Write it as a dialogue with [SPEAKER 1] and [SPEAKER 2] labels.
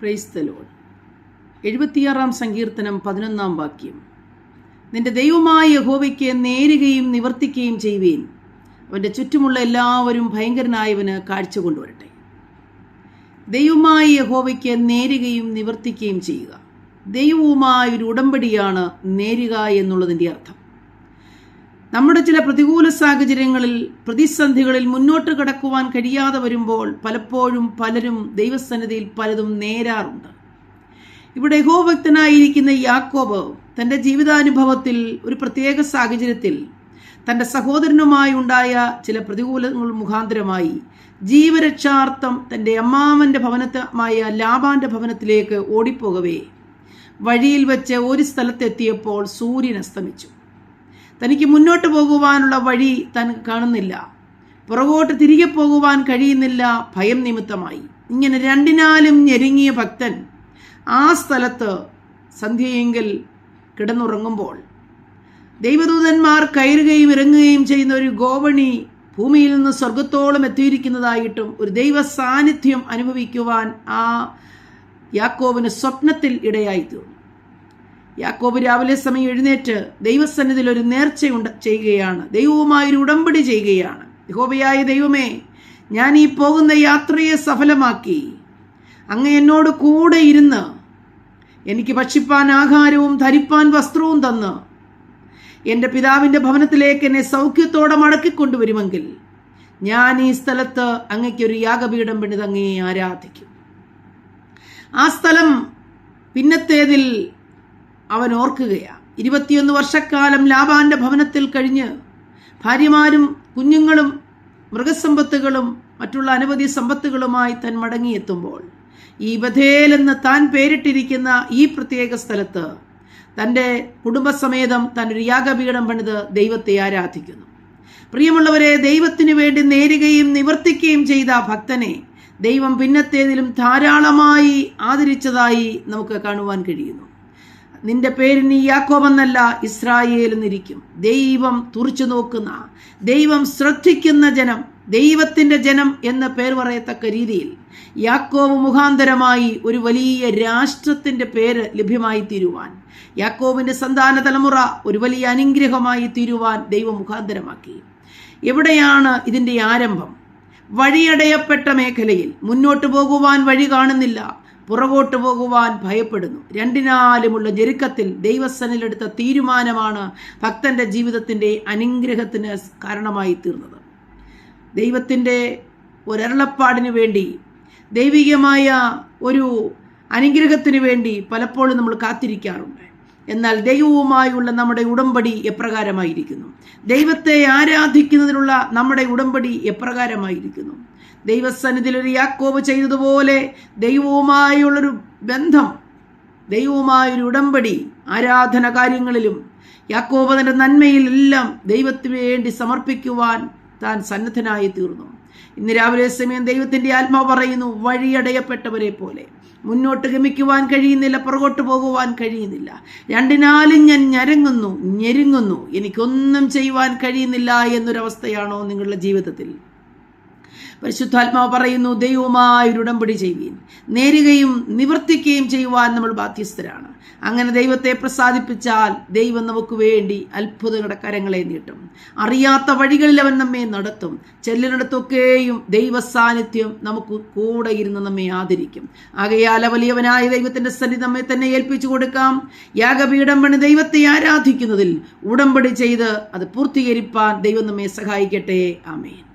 [SPEAKER 1] Praise the എഴുപത്തിയാറാം സങ്കീർത്തനം പതിനൊന്നാം വാക്യം. നിന്റെ ദൈവമായ യഹോവയ്ക്ക് നേരുകയും നിവർത്തിക്കുകയും ചെയ്യുവേൻ. അവന്റെ ചുറ്റുമുള്ള എല്ലാവരും ഭയങ്കരനായവന് കാഴ്ച കൊണ്ടുവരട്ടെ. ദൈവമായ യഹോവയ്ക്ക് നേരുകയും നിവർത്തിക്കുകയും ചെയ്യുക. ദൈവവുമായൊരു ഉടമ്പടിയാണ് നേരുക എന്നുള്ളതിന്റെ അർത്ഥം. നമ്മുടെ ചില പ്രതികൂല സാഹചര്യങ്ങളിൽ പ്രതിസന്ധികളിൽ മുന്നോട്ട് കടക്കുവാൻ കഴിയാതെ വരുമ്പോൾ പലപ്പോഴും പലരും ദൈവസന്നിധിയിൽ പലതും നേരാറുണ്ട്. ഇവിടെ യഹോഭക്തനായിരിക്കുന്ന യാക്കോബ് തന്റെ ജീവിതാനുഭവത്തിൽ ഒരു പ്രത്യേക സാഹചര്യത്തിൽ തന്റെ സഹോദരനുമായി ഉണ്ടായ ചില പ്രതികൂലങ്ങൾ മുഖാന്തരമായി ജീവരക്ഷാർത്ഥം തന്റെ അമ്മാവന്റെ ഭവനമായ ലാബാന്റെ ഭവനത്തിലേക്ക് ഓടിപ്പോകവേ വഴിയിൽ വെച്ച് ഒരു സ്ഥലത്തെത്തിയപ്പോൾ സൂര്യൻ അസ്തമിച്ചു. തനിക്ക് മുന്നോട്ട് പോകുവാനുള്ള വഴി താൻ കാണുന്നില്ല. പുറകോട്ട് തിരികെ പോകുവാൻ കഴിയുന്നില്ല. ഭയം നിമിത്തമായി. ഇങ്ങനെ രണ്ടിനാലും ഞെരുങ്ങിയ ഭക്തൻ ആ സ്ഥലത്ത് സന്ധ്യയെങ്കിൽ കിടന്നുറങ്ങുമ്പോൾ ദൈവദൂതന്മാർ കയറുകയും ഇറങ്ങുകയും ചെയ്യുന്ന ഒരു ഗോവണി ഭൂമിയിൽ നിന്ന് സ്വർഗത്തോളം എത്തിയിരിക്കുന്നതായിട്ടും ഒരു ദൈവ സാന്നിധ്യം അനുഭവിക്കുവാൻ ആ യാക്കോവിന് സ്വപ്നത്തിൽ ഇടയായി തീർന്നു യാക്കോബ് രാവിലെ സമയം എഴുന്നേറ്റ് ദൈവസന്നിധിയിൽ ഒരു നേർച്ചയുണ്ട് ചെയ്യുകയാണ്. ദൈവവുമായൊരു ഉടമ്പടി ചെയ്യുകയാണ്. യഹോബയായ ദൈവമേ ഞാൻ ഈ പോകുന്ന യാത്രയെ സഫലമാക്കി. അങ്ങ് എന്നോട് കൂടെ ഇരുന്ന് എനിക്ക് ഭക്ഷിപ്പാൻ ആഹാരവും ധരിപ്പാൻ വസ്ത്രവും തന്ന് എന്റെ പിതാവിന്റെ ഭവനത്തിലേക്ക് എന്നെ സൗഖ്യത്തോടെ മടക്കിക്കൊണ്ടുവരുമെങ്കിൽ ഞാൻ ഈ സ്ഥലത്ത് അങ്ങയ്ക്കൊരു യാഗപീഠം പണിത് അങ്ങയെ ആരാധിക്കും. ആ സ്ഥലം പിന്നത്തേതിൽ അവൻ ഓർക്കുകയാണ് ഇരുപത്തിയൊന്ന് വർഷക്കാലം ലാബാന്റെ ഭവനത്തിൽ കഴിഞ്ഞ് ഭാര്യമാരും കുഞ്ഞുങ്ങളും മൃഗസമ്പത്തുകളും മറ്റുള്ള അനവധി സമ്പത്തുകളുമായി തൻ മടങ്ങിയെത്തുമ്പോൾ ഈ ബഥേൽ എന്ന് താൻ പേരിട്ടിരിക്കുന്ന ഈ പ്രത്യേക സ്ഥലത്ത് തന്റെ കുടുംബസമേതം താൻ ഒരു യാഗപീഠം പണിത് ദൈവത്തെ ആരാധിക്കുന്നു. പ്രിയമുള്ളവരെ ദൈവത്തിനു വേണ്ടി നേരുകയും നിവർത്തിക്കുകയും ചെയ്ത ഭക്തനെ ദൈവം പിന്നത്തേതിലും ധാരാളമായി ആദരിച്ചതായി നമുക്ക് കാണുവാൻ കഴിയുന്നു. നിന്റെ പേര് നീ യാക്കോബെന്നല്ല ഇസ്രായേൽ എന്നിരിക്കും. ദൈവം തുറച്ചു നോക്കുന്ന ദൈവം ശ്രദ്ധിക്കുന്ന ജനം ദൈവത്തിന്റെ ജനം എന്ന പേർ പറയത്തക്ക രീതിയിൽ യാക്കോബ് മുഖാന്തരമായി ഒരു വലിയ രാഷ്ട്രത്തിന്റെ പേര് ലഭ്യമായി തീരുവാൻ യാക്കോബിന്റെ സന്താന തലമുറ ഒരു വലിയ അനുഗ്രഹമായി തീരുവാൻ ദൈവം മുഖാന്തരമാക്കി. എവിടെയാണ് ഇതിന്റെ ആരംഭം? വഴിയടയപ്പെട്ട മേഖലയിൽ മുന്നോട്ട് പോകുവാൻ വഴി കാണുന്നില്ല. പുറകോട്ട് പോകുവാൻ ഭയപ്പെടുന്നു. രണ്ടിനാലുമുള്ള ജെരുക്കത്തിൽ ദൈവസനിലെടുത്ത തീരുമാനമാണ് ഭക്തന്റെ ജീവിതത്തിന്റെ അനുഗ്രഹത്തിന് കാരണമായി തീർന്നത്. ദൈവത്തിന്റെ ഒരരുളപ്പാടിന് വേണ്ടി ദൈവികമായ ഒരു അനുഗ്രഹത്തിന് വേണ്ടി പലപ്പോഴും നമ്മൾ കാത്തിരിക്കാറുണ്ട്. എന്നാൽ ദൈവവുമായുള്ള നമ്മുടെ ഉടമ്പടി എപ്രകാരമായിരിക്കുന്നു? ദൈവത്തെ ആരാധിക്കുന്നതിനുള്ള നമ്മുടെ ഉടമ്പടി എപ്രകാരമായിരിക്കുന്നു? ദൈവസന്നിധിയിൽ ഒരു യാക്കോബ് ചെയ്തതുപോലെ ദൈവവുമായുള്ളൊരു ബന്ധം ദൈവവുമായൊരു ഉടമ്പടി ആരാധന കാര്യങ്ങളിലും യാക്കോബ് തന്റെ നന്മയിലെല്ലാം ദൈവത്തിന് വേണ്ടി സമർപ്പിക്കുവാൻ താൻ സന്നദ്ധനായി തീർന്നു ഇന്ന് രാവിലെ സമയം ദൈവത്തിന്റെ ആത്മാവ് പറയുന്നു വഴിയടയപ്പെട്ടവരെ പോലെ. മുന്നോട്ട് ഗമിക്കുവാൻ കഴിയുന്നില്ല പുറകോട്ട് പോകുവാൻ കഴിയുന്നില്ല. രണ്ടിനാലും ഞാൻ ഞരങ്ങുന്നു ഞെരുങ്ങുന്നു. എനിക്കൊന്നും ചെയ്യുവാൻ കഴിയുന്നില്ല എന്നൊരവസ്ഥയാണോ നിങ്ങളുടെ ജീവിതത്തിൽ? പരിശുദ്ധാത്മാവ് പറയുന്നു ദൈവവുമായി ഒരു ഉടമ്പടി ചെയ്യുകയും നേരുകയും നിവർത്തിക്കുകയും ചെയ്യുവാൻ നമ്മൾ ബാധ്യസ്ഥരാണ്. അങ്ങനെ ദൈവത്തെ പ്രസാദിപ്പിച്ചാൽ ദൈവം നമുക്ക് വേണ്ടി അത്ഭുതങ്ങളുടെ കരങ്ങളെ നീട്ടും. അറിയാത്ത വഴികളിൽ അവൻ നമ്മെ നടത്തും. ചെല്ലിനടത്തൊക്കെയും ദൈവ സാന്നിധ്യം നമുക്ക് കൂടെ ഇരുന്ന് നമ്മെ ആദരിക്കും. ആകയാല വലിയവനായ ദൈവത്തിന്റെ സന്നിധി നമ്മെ തന്നെ ഏൽപ്പിച്ചു കൊടുക്കാം. യാഗപീഠം പണി ദൈവത്തെ ആരാധിക്കുന്നതിൽ ഉടമ്പടി ചെയ്ത് അത് പൂർത്തീകരിപ്പാൻ ദൈവം നമ്മെ സഹായിക്കട്ടെ. ആമേൻ.